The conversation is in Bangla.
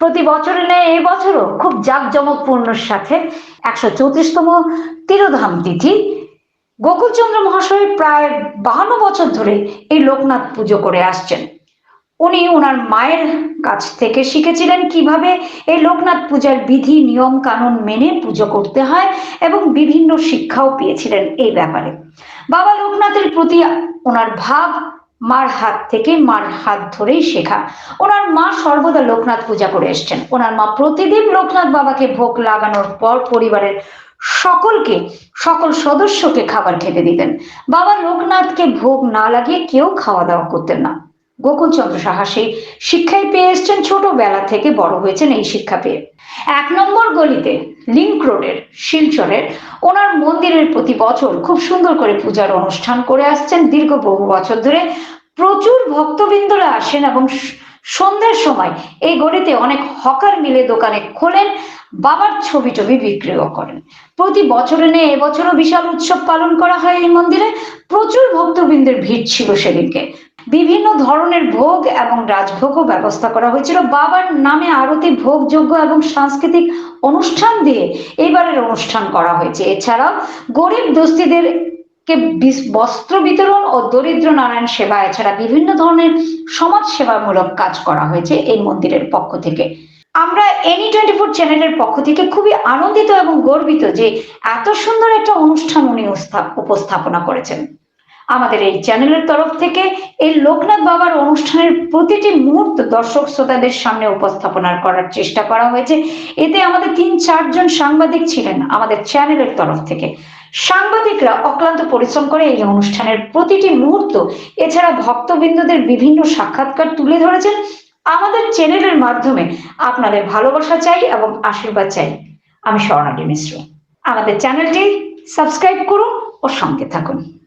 প্রতি বছরে নেয় এই বছরও খুব জাঁকজমকপূর্ণর সাথে একশো চৌত্রিশতম তিরোধাম তিথি। গোকুলচন্দ্র মহাশয় প্রায় বাহান্ন বছর ধরে এই লোকনাথ পুজো করে আসছেন। উনি ওনার মায়ের কাছ থেকে শিখেছিলেন কীভাবে এই লোকনাথ পূজার বিধি, নিয়ম, কানুন মেনে পুজো করতে হয় এবং বিভিন্ন শিক্ষাও পেয়েছিলেন এই ব্যাপারে। বাবা লোকনাথের প্রতি ওনার ভাব মার হাত থেকে মার হাত ধরেই শেখা। ওনার মা সর্বদা লোকনাথ পূজা করে এসছেন। ওনার মা প্রতিদিন লোকনাথ বাবাকে ভোগ লাগানোর পর পরিবারের সকলকে, সকল সদস্যকে খাবার খেতে দিতেন। বাবা লোকনাথকে ভোগ না লাগিয়ে কেউ খাওয়া দাওয়া করতেন না। গোকুলচন্দ্র সাহা সেই শিক্ষাই পেয়ে এসছেন ছোটবেলা থেকে বড় হয়েছেন এই শিক্ষা পেয়ে। এক নম্বর গলিতে লিঙ্ক রোডের, শিলচরের, ওনার মন্দিরের প্রতি বছর খুব সুন্দর করে পূজার অনুষ্ঠান করে আসছেন। দীর্ঘ বহু বছর ধরে প্রচুর ভক্তবৃন্দরা আসেন এবং সন্ধ্যের সময় এই গলিতে অনেক হকার মিলে দোকানে খোলেন, বাবার ছবি টবি বিক্রিও করেন। প্রতি বছরে নেই এবছরও বিশাল উৎসব পালন করা হয় এই মন্দিরে। প্রচুর ভক্তবৃন্দের ভিড় ছিল সেদিনকে। বিভিন্ন ধরনের ভোগ এবং রাজভোগও ব্যবস্থা করা হয়েছিল। বাবার নামে আরতি ভোগ যজ্ঞ এবং সাংস্কৃতিক অনুষ্ঠান দিয়ে এবারের অনুষ্ঠান করা হয়েছে। এছাড়াও গরিব দস্তিদের কে বস্ত্র বিতরণ ও দরিদ্র নারায়ণ সেবা, এছাড়া বিভিন্ন ধরনের সমাজ সেবামূলক কাজ করা হয়েছে এই মন্দিরের পক্ষ থেকে। আমরা এনি টোয়েন্টি ফোর চ্যানেলের পক্ষ থেকে খুবই আনন্দিত এবং গর্বিত যে এত সুন্দর একটা অনুষ্ঠান উনি উপস্থাপনা করেছেন। আমাদের এই চ্যানেলের তরফ থেকে এই লোকনাথ বাবার অনুষ্ঠানের প্রতিটি মুহূর্ত দর্শক শ্রোতাদের সামনে উপস্থাপনা করার চেষ্টা করা হয়েছে। এতে আমাদের তিন, চারজন সাংবাদিক ছিলেন আমাদের চ্যানেলের তরফ থেকে। সাংবাদিকরা অক্লান্ত পরিশ্রম করে এই অনুষ্ঠানের প্রতিটি মুহূর্ত। এছাড়া ভক্তবৃন্দদের বিভিন্ন সাক্ষাৎকার তুলে ধরেছেন। আমাদের চ্যানেলের মাধ্যমে আপনাদের ভালোবাসা চাই এবং আশীর্বাদ চাই। আমি স্বর্ণালী মিশ্র। আমাদের চ্যানেলটি সাবস্ক্রাইব করুন ও সঙ্গে থাকুন।